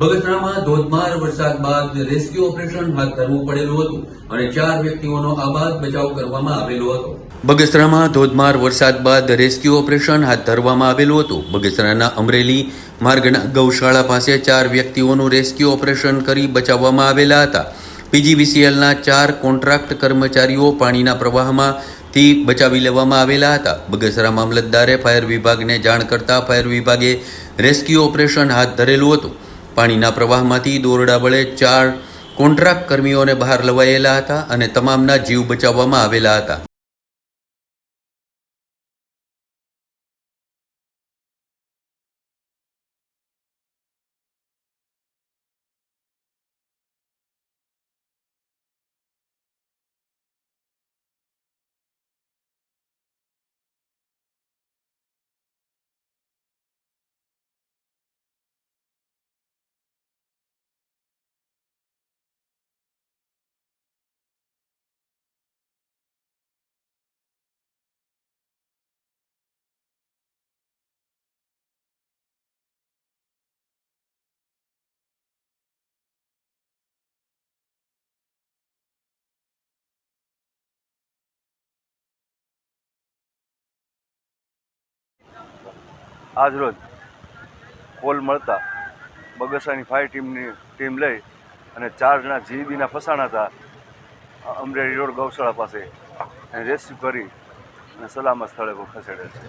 બગસરામાં ધોધમાર વરસાદ બાદ રેસ્ક્યુ ઓપરેશન હાથ ધરવું પડેલું હતું અને ચાર વ્યક્તિઓનો આબાદ બચાવ કરવામાં આવેલો હતો. બગસરામાં ધોધમાર વરસાદ બાદ રેસ્ક્યુ ઓપરેશન હાથ ધરવામાં આવેલું હતું. બગસરાના અમરેલી માર્ગના ગૌશાળા પાસે ચાર વ્યક્તિઓનું રેસ્ક્યુ ઓપરેશન કરી બચાવવામાં આવેલા હતા. પીજીવીસીએલના ચાર કોન્ટ્રાક્ટ કર્મચારીઓ પાણીના પ્રવાહમાં થી બચાવી લેવામાં આવેલા હતા. બગસરા મામલતદારે ફાયર વિભાગને જાણ કરતા ફાયર વિભાગે રેસ્ક્યુ ઓપરેશન હાથ ધરેલું હતું. પાણીના પ્રવાહમાંથી દોરડા વડે ચાર કોન્ટ્રાક્ટ કર્મીઓને બહાર લવાયેલા હતા અને તમામના જીવ બચાવવામાં આવેલા હતા. આજરોજ કોલ મળતા બગસાની ફાયર ટીમની ટીમ લઈ અને ચાર જણા જીબીના ફસાણા હતા અમરેલી રોડ ગૌશાળા પાસે. અને રેસ્ક્યુ કરી અને સલામત સ્થળે ખસેડે છે.